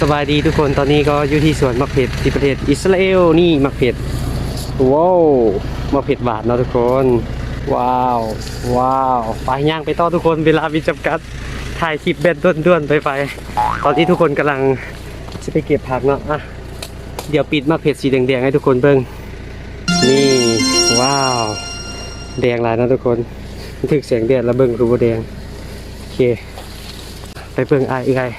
สบายดีทุกคนตอนนี้ก็อยู่ที่สวนมะเผ็ดที่ประเทศอิสราเอลนี่มะเผ็ดว้าวมะเผ็ดบาทเนาะทุกคน ว้าวว้าวไปย่างไปต่อทุกคนเวลามีจำกัดถ่ายคลิปเบ็ดด้วนๆไปไปตอนที่ทุกคนกำลังจะไปเก็บผักเนาะอะเดี๋ยวปิดมะเผ็ดสีแดงๆให้ทุกคนเบิ่งนี่ว้าวแดงลายนะทุกคนถึกเสียงแดดแล้วเบิ่งคือบ่แดงโอเค ไปเบิ่งไอายเอื้อย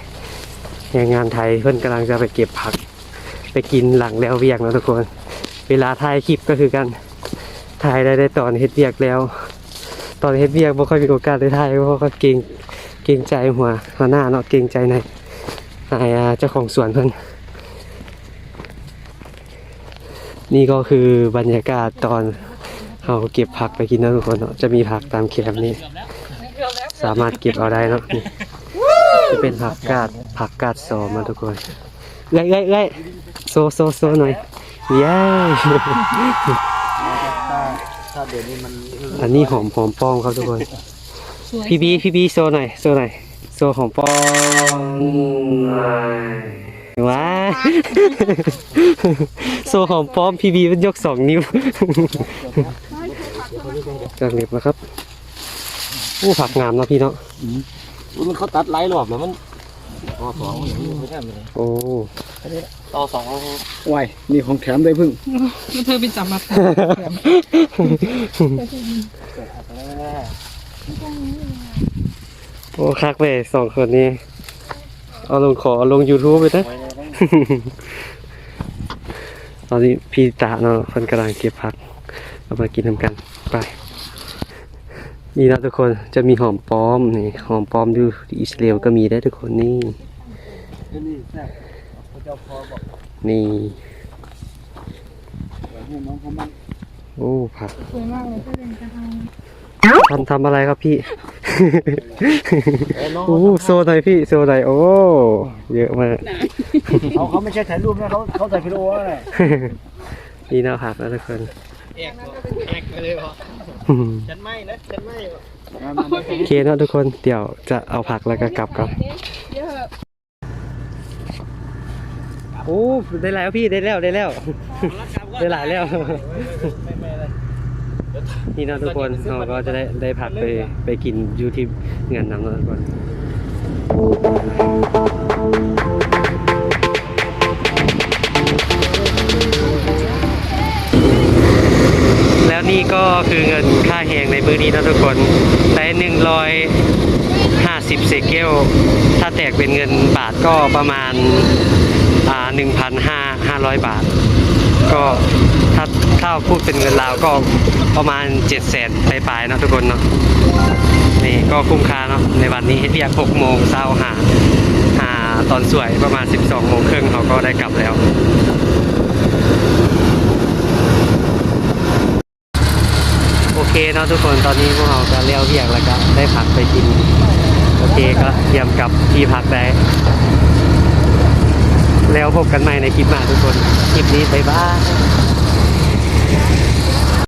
แรงงานไทยเพื่อนกำลังจะไปเก็บผัก ไปกินหลังแล้วเวียกนะทุกคน เวลาถ่ายคลิปก็คือกันถ่ายได้ได้ตอนเฮ็ดเวียกแล้ว ตอนเฮ็ดเวียกบ่ค่อยมีโอกาสได้ถ่ายเพราะก็เกรงเกรงใจหัวหัวหน้าเนาะเกรงใจในนายเจ้าของสวนเพิ่อนนี่ก็คือบรรยากาศตอนเราเก็บผักไปกินนะทุกคนเนาะจะมีผักตามแคมป์นี้สามารถเก็บเอาได้เนาะ จะเป็นผักกาดผักกาดซอมาทุกคนเอ้ยเอ้ยเอ้โซโซโซหน่อยเย้ถ้าเดี๋ยวนี้มันอันนี้หอมหอมป้อมครับทุกคนพี่บีพี่บีโซหน่อยโซหน่อยโซหอมป้อมว้าโซหอมป้อมพี่บีมันยกสองนิ้วกางเล็บนะครับอู้ผักงามเนาะพี่เนาะ มันเขาตัดไล่หลอบแล้วมันต่อสองอย่างนี้ไม่ใช่ไหมโอ้ต่อสองวายนี่ของแถมได้พึ่งมันเธอไปจับมาโอ้คักไปสองคนนี้ เอาลงขอเอาลง YouTube ไปนะตอนนี้พี่ตาเนาะคนกำลังเก็บผักเอามากินทำกัน ไป นี่นะทุกคนจะมีหอมป้อมนี่หอมป้อมอยู่ที่อิสราเอลก็มีได้ทุกคนนี่นี่แซ่บพระเจ้าพอบอกนี่ให้น้องเขามันโอ้ผักสวยมากเลยก็เป็นกระทงทำทำอะไรครับพี่น้องโอ้โซหน่อยพี่โซหน่อยโอ้เยอะมากเขาเขาไม่ใช่ถ่ายรูปนะเขาเขาใส่วิดีโอนะนี่นะผักนะทุกคน แอกแอกไปเลยวะฉันไม่นะฉันไม่โอเคนะทุกคนเดี๋ยวจะเอาผักแล้วก็กลับกันโอ้ได้แล้วพี่ได้แล้วได้แล้วได้หลายแล้วนี่นะทุกคนเราก็จะได้ได้ผักไปไปกินอยูที่งานนำนะทุกคน แล้วนี่ก็คือเงินค่าแหงในมือนี้นะทุกคนได้หนึ่งร้อยห้าสิบเซเกลถ้าแตกเป็นเงินบาทก็ประมาณอ่าหนึ่งพันห้าห้าร้อยบาท ก็ถ้าถ้าพูดเป็นเงินลาวก็ประมาณ7จ็ดแสนปลายๆนะทุกคนเนาะนี่ก็คุ้มค่าเนาะในวันนี้เรียก6โมงเช้าหาหาตอนสวยประมาณ12โมงครึ่งเขาก็ได้กลับแล้ว โอ เคเนาะทุกคนตอนนี้พวกเราก็เลี้ยวเพียงแล้วก็ได้ผักไปกิน โอเคก็เตรียมกับที่พักได้ แล้วพบกันใหม่ในคลิปหน้าทุกคน คลิปนี้บ๊ายบาย